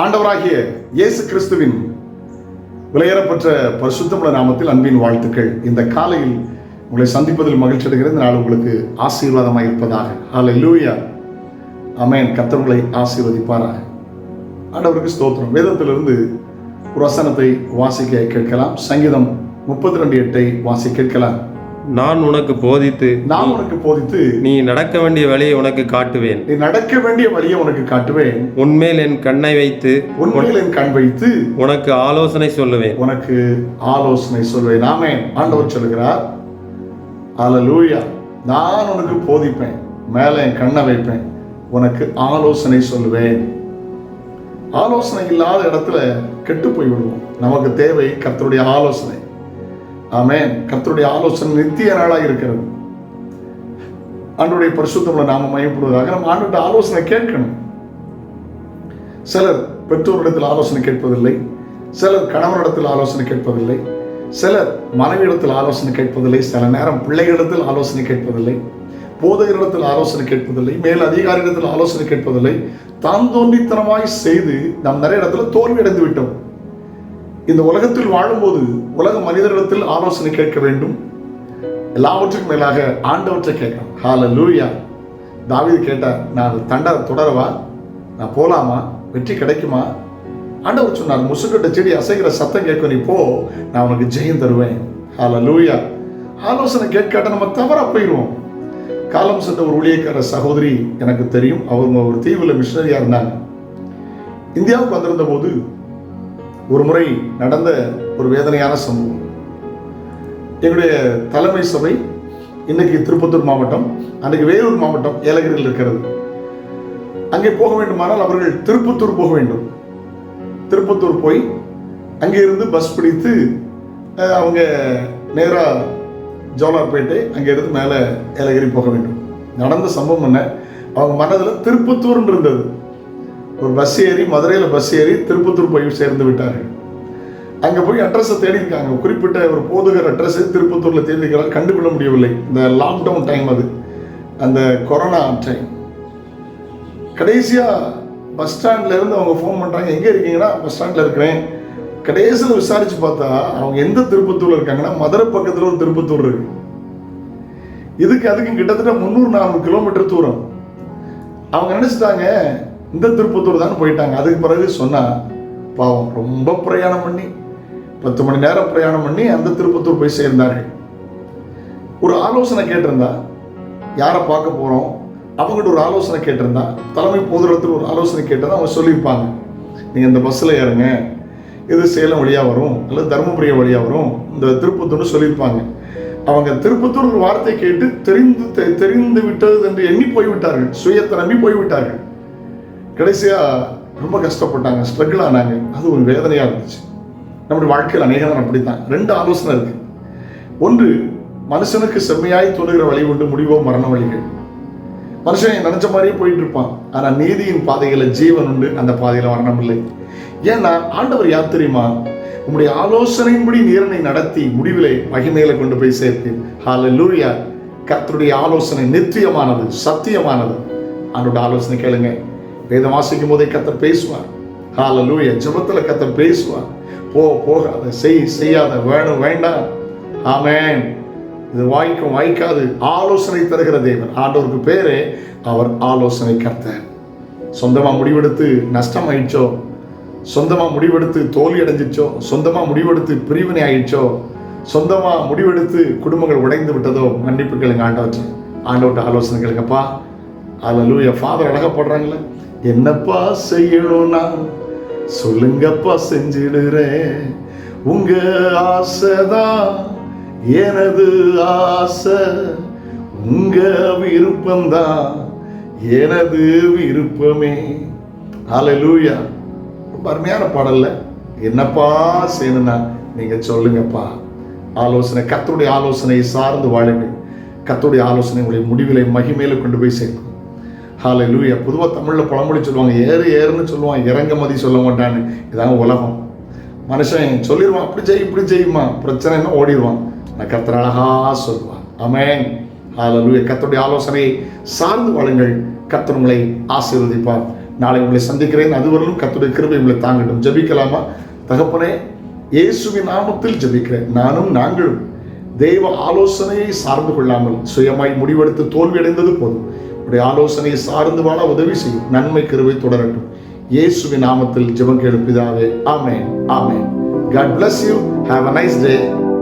ஆண்டவராகிய இயேசு கிறிஸ்துவின் விலையேறப்பற்ற பரிசுத்தமுள்ள நாமத்தில் அன்பின் வாழ்த்துக்கள். இந்த காலையில் உங்களை சந்திப்பதில் மகிழ்ச்சி அடைகிறது இந்த நாள் உங்களுக்கு ஆசீர்வாதமாக இருப்பதாக. லூயா அமேன் கர்த்தர் உங்களை ஆசீர்வதிப்பாராக. ஆண்டவருக்கு ஸ்தோத்திரம். வேதத்திலிருந்து ஒரு வசனத்தை வாசிக்க கேட்கலாம். சங்கீதம் முப்பத்தி ரெண்டு எட்டை வாசி கேட்கலாம். நான் உனக்கு போதித்து நான் உனக்கு போதித்து நீ நடக்க வேண்டிய வழியை உனக்கு காட்டுவேன். நீ நடக்க வேண்டிய வழியை உனக்கு காட்டுவேன். உன்மேல் என் கண்ணை வைத்து உண்மையில் என் கண் வைத்து உனக்கு ஆலோசனை சொல்லுவேன். உனக்கு ஆலோசனை சொல்வேன் ஆமே ஆண்டவர் சொல்லுகிறார் ஹalleluya. நான் உனக்கு போதிப்பேன். மேலே என் கண்ணை வைப்பேன். உனக்கு ஆலோசனை சொல்லுவேன். ஆலோசனை இல்லாத இடத்துல கெட்டு போய் விடுவோம் நமக்கு தேவை கர்த்தருடைய ஆலோசனை. ஆமென். கர்த்தருடைய ஆலோசனை நித்திய நாளாக இருக்கிறது. ஆண்டுடைய பரிசுத்தமுள்ள நாம மையப்படுவதாக நம்ம ஆண்டுடைய ஆலோசனை கேட்கணும். சிலர் பெற்றோரிடத்தில் ஆலோசனை கேட்பதில்லை. சிலர் கணவரிடத்தில் ஆலோசனை கேட்பதில்லை. சிலர் மனைவியிடத்தில் ஆலோசனை கேட்பதில்லை. சில நேரம் பிள்ளைகளிடத்தில் ஆலோசனை கேட்பதில்லை. போதகரிடத்தில் ஆலோசனை கேட்பதில்லை. மேல் அதிகாரியிடத்தில் ஆலோசனை கேட்பதில்லை. தான் தோன்றித்தனமாய் செய்து நாம் நிறைய இடத்துல தோல்வி அடைந்து விட்டோம். இந்த உலகத்தில் வாழும்போது உலக மனிதர்களிடத்தில் ஆலோசனை கேட்க வேண்டும். எல்லாவற்றுக்கும் மேலாக ஆண்டவற்றை கேட்கணும் லூயா தாவீது கேட்டார் நான் தண்ட தொடரவா? நான் போலாமா? வெற்றி கிடைக்குமா? ஆண்டவர் சொன்னார் முசுக்கட்ட செடி அசைகிற சத்தம் கேட்க நீ போ நான் உனக்கு ஜெயம் தருவேன். ஹால லூயா ஆலோசனை கேட்காட்ட நம்ம தவறா போயிடுவோம் காலம் சென்ற ஒரு ஊழியக்கார சகோதரி எனக்கு தெரியும் அவங்க ஒரு தீவில் மிஷினரியாக இருந்தாங்க. இந்தியாவுக்கு வந்திருந்த போது ஒரு முறை நடந்த ஒரு வேதனையான சம்பவம். எங்களுடைய தலைமை சபை இன்னைக்கு திருப்பத்தூர் மாவட்டம் அன்றைக்கு வேலூர் மாவட்டம் ஏலகிரியில் இருக்கிறது. அங்கே போக வேண்டுமானால் அவர்கள் திருப்பத்தூர் போக வேண்டும். திருப்பத்தூர் போய் அங்கே இருந்து பஸ் பிடித்து அவங்க நேராக ஜோலார்பேட்டை அங்கேருந்து மேலே ஏலகிரி போக வேண்டும். நடந்த சம்பவம் என்ன? அவங்க மனதில் திருப்பத்தூர்னு இருந்தது. ஒரு பஸ் ஏறி மதுரையில் பஸ் ஏறி திருப்பத்தூர் போய் சேர்ந்து விட்டார்கள். அங்கே போய் அட்ரஸை தேடி இருக்காங்க. குறிப்பிட்ட ஒரு போதுகர் அட்ரஸை திருப்பத்தூரில் தேடிக்கிறார் கண்டுகொள்ள முடியவில்லை. இந்த லாக்டவுன் டைம் அது. அந்த கொரோனா டைம் கடைசியாக பஸ் ஸ்டாண்ட்ல இருந்து அவங்க ஃபோன் பண்ணுறாங்க எங்கே இருக்கீங்கன்னா? பஸ் ஸ்டாண்டில் இருக்கிறேன். கடைசியில் விசாரித்து பார்த்தா அவங்க எந்த திருப்பத்தூரில் இருக்காங்கன்னா மதுரை பக்கத்தில் ஒரு திருப்பத்தூர் இருக்கு. இதுக்கு அதுக்கும் கிட்டத்தட்ட முந்நூறு நானூறு கிலோமீட்டர் தூரம். அவங்க நினச்சிட்டாங்க இந்த திருப்பத்தூர் தான் போயிட்டாங்க. அதுக்கு பிறகு சொன்னா பாவம் ரொம்ப பிரயாணம் பண்ணி பத்து மணி நேரம் பிரயாணம் பண்ணி அந்த திருப்பத்தூர் போய் சேர்ந்தார்கள். ஒரு ஆலோசனை கேட்டிருந்தா யாரை பார்க்க போகிறோம் அவங்ககிட்ட ஒரு ஆலோசனை கேட்டிருந்தா தலைமை பொதுரத்தில் ஒரு ஆலோசனை கேட்டதா அவங்க சொல்லியிருப்பாங்க. நீங்கள் இந்த பஸ்ஸில் ஏறுங்க. இது சேலம் வழியாக வரும் அல்லது தருமபுரி வழியாக வரும். இந்த திருப்பத்தூர்னு சொல்லியிருப்பாங்க. அவங்க திருப்பத்தூர் ஒரு வார்த்தை கேட்டு தெரிந்து தெ- தெரிந்து விட்டது என்று எண்ணி போய்விட்டார்கள். சுயத்தை நம்பி போய்விட்டார்கள். கடைசியாக ரொம்ப கஷ்டப்பட்டாங்க ஸ்ட்ரகிள் ஆனாங்க. அது ஒரு வேதனையாக இருந்துச்சு. நம்முடைய வாழ்க்கையில் அநேக நேரம் அப்படித்தான். ரெண்டு ஆலோசனை இருக்கு. ஒன்று மனுஷனுக்கு செம்மையாய் தோணுகிற வழி உண்டு முடிவோ மரண வழிகள். மனுஷன் நினைச்ச மாதிரியே போயிட்டு இருப்பான். ஆனால் நீதியின் பாதையில ஜீவன் உண்டு அந்த பாதையில மரணம் இல்லை. ஏன்னா ஆண்டவர் யார் தெரியுமா? உங்களுடைய ஆலோசனையின்படி நீரனை நடத்தி முடிவிலே மகிமையில கொண்டு போய் சேர்ப்பேன் லூரியா கர்த்தருடைய ஆலோசனை நித்தியமானது சத்தியமானது. ஆண்டோட ஆலோசனை கேளுங்க. வேதம் வாசிக்கும் போதே கத்தர் பேசுவார். ஹalleluya ஜெபத்துல கத்தர் பேசுவார். போ போகாத செய் செய்யாத வேணும் வேண்டாம். ஆமேன் இது வாய்க்கும் வாய்க்காது. ஆலோசனை தருகிற தேவன். ஆண்டவருக்கு பேரே அவர் ஆலோசனை கர்த்தர். சொந்தமா முடிவெடுத்து நஷ்டம் ஆயிடுச்சோ சொந்தமா முடிவெடுத்து தோல்வி அடைஞ்சிச்சோ சொந்தமா முடிவெடுத்து பிரிவினை ஆயிடுச்சோ? சொந்தமா முடிவெடுத்து குடும்பங்கள் உடைந்து விட்டதோ? மன்னிப்பு கேளுங்க ஆண்டவச்சு ஆண்டவட்ட ஆலோசனை கேளுங்கப்பா. அதில் லூய ஃபாதர் அழகப்படுறாங்களே. என்னப்பா செய்யணும்னா? சொல்லுங்கப்பா செஞ்சிடுறேன். உங்க ஆசைதான் எனது ஆசை. உங்க விருப்பம்தான் எனது விருப்பமே. அலலூயா ரொம்ப அருமையான பாடல்ல என்னப்பா செய்யணும்னா நீங்க சொல்லுங்கப்பா. ஆலோசனை கத்தருடைய ஆலோசனையை சார்ந்து வாழுங்கள். கத்தருடைய ஆலோசனை உங்களை முடிவிலை மகிமையில கொண்டு போய் சேர்க்கும். ஹalleluya. பொதுவா தமிழ்ல பழமொழி சொல்லுவாங்க ஏறு ஏறுன்னு சொல்லுவான் இறங்க மதி சொல்ல மாட்டான்னு. இதான் உலகம். மனுஷன் சொல்லிடுவான் அப்படி செய் இப்படி செய்யுமா பிரச்சனைன்னா ஓடிடுவான் நான் கர்த்தர் அழகா சொல்லுவான் ஆமேன் ஹாலை லூயா கத்தருடைய ஆலோசனையை சார்ந்து வாழுங்கள். கர்த்தர் உங்களை ஆசீர்வதிப்பார். நாளை உங்களை சந்திக்கிறேன். அதுவரையிலும் கத்துடைய கிருபை உங்களை தாங்கட்டும். ஜெபிக்கலாமா? தகப்பனே இயேசுவின் நாமத்தில் ஜபிக்கிறேன். நானும் நாங்களும் தெய்வ ஆலோசனையை சார்ந்து கொள்ளாமல் சுயமாய் முடிவெடுத்து தோல்வியடைந்தது போதும். உடைய ஆலோசனையை சார்ந்து வாழ உதவி செய்யும். நன்மை கருவை தொடரட்டும். இயேசுவின் நாமத்தில் ஜெபம் கேளுப்பிதாவே ஆமேன் ஆமேன். God bless you have a nice day.